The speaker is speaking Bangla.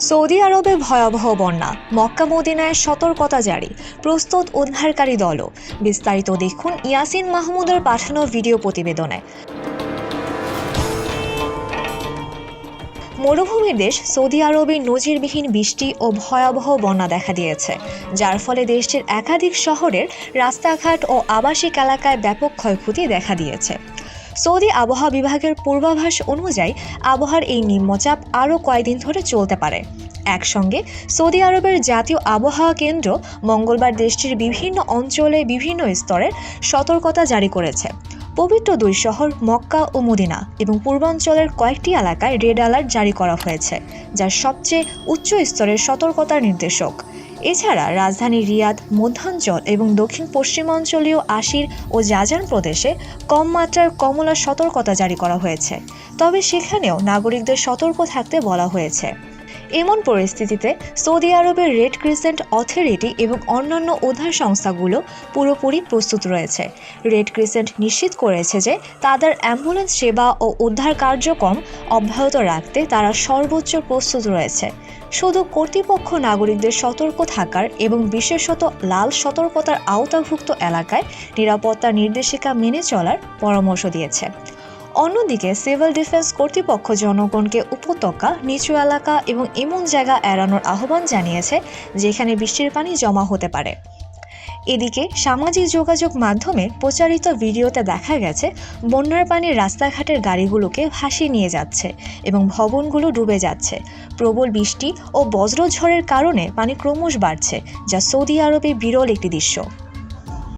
সৌদি আরবে ভয়াবহ বন্যা, মক্কা মদিনায় সতর্কতা জারি, প্রস্তুত উদ্ধারকারী দলও। বিস্তারিত দেখুন ইয়াসিন মাহমুদের পাঠানো ভিডিও প্রতিবেদনে। মরুভূমির দেশ সৌদি আরবে নজিরবিহীন বৃষ্টি ও ভয়াবহ বন্যা দেখা দিয়েছে, যার ফলে দেশটির একাধিক শহরের রাস্তাঘাট ও আবাসিক এলাকায় ব্যাপক ক্ষয়ক্ষতি দেখা দিয়েছে। সৌদি আবহাওয়া বিভাগের পূর্বাভাস অনুযায়ী আবহাওয়ার এই নিম্নচাপ আরও কয়েকদিন ধরে চলতে পারে। একসঙ্গে সৌদি আরবের জাতীয় আবহাওয়া কেন্দ্র মঙ্গলবার দেশটির বিভিন্ন অঞ্চলে বিভিন্ন স্তরের সতর্কতা জারি করেছে। পবিত্র দুই শহর মক্কা ও মদিনা এবং পূর্বাঞ্চলের কয়েকটি এলাকায় রেড অ্যালার্ট জারি করা হয়েছে যা সবচেয়ে উচ্চ স্তরের সতর্কতার নির্দেশক। এছাড়া রাজধানী রিয়াদ, মধ্যাঞ্চল এবং দক্ষিণ পশ্চিমাঞ্চলীয় আশির ও জাজান প্রদেশে কম মাত্রার কমলা সতর্কতা জারি করা হয়েছে। তবে সেখানেও নাগরিকদের সতর্ক থাকতে বলা হয়েছে। এমন পরিস্থিতিতে সৌদি আরবের রেড ক্রিসেন্ট অথরিটি এবং অন্যান্য উদ্ধার সংস্থাগুলো পুরোপুরি প্রস্তুত রয়েছে। রেড ক্রিসেন্ট নিশ্চিত করেছে যে তাদের অ্যাম্বুলেন্স সেবা ও উদ্ধার কার্যক্রম অব্যাহত রাখতে তারা সর্বোচ্চ প্রস্তুত রয়েছে। শুধু কর্তৃপক্ষ নাগরিকদের সতর্ক থাকার এবং বিশেষত লাল সতর্কতার আওতাভুক্ত এলাকায় নিরাপত্তা নির্দেশিকা মেনে চলার পরামর্শ দিয়েছে। অন্যদিকে সিভিল ডিফেন্স কর্তৃপক্ষ জনগণকে উপত্যকা, নিচু এলাকা এবং এমন জায়গা এড়ানোর আহ্বান জানিয়েছে, যেখানে বৃষ্টির পানি জমা হতে পারে। এদিকে সামাজিক যোগাযোগ মাধ্যমে প্রচারিত ভিডিওতে দেখা গেছে, বন্যার পানি রাস্তাঘাটের গাড়িগুলোকে ভাসিয়ে নিয়ে যাচ্ছে এবং ভবনগুলো ডুবে যাচ্ছে। প্রবল বৃষ্টি ও বজ্রঝড়ের কারণে পানি ক্রমশ বাড়ছে, যা সৌদি আরবে বিরল একটি দৃশ্য।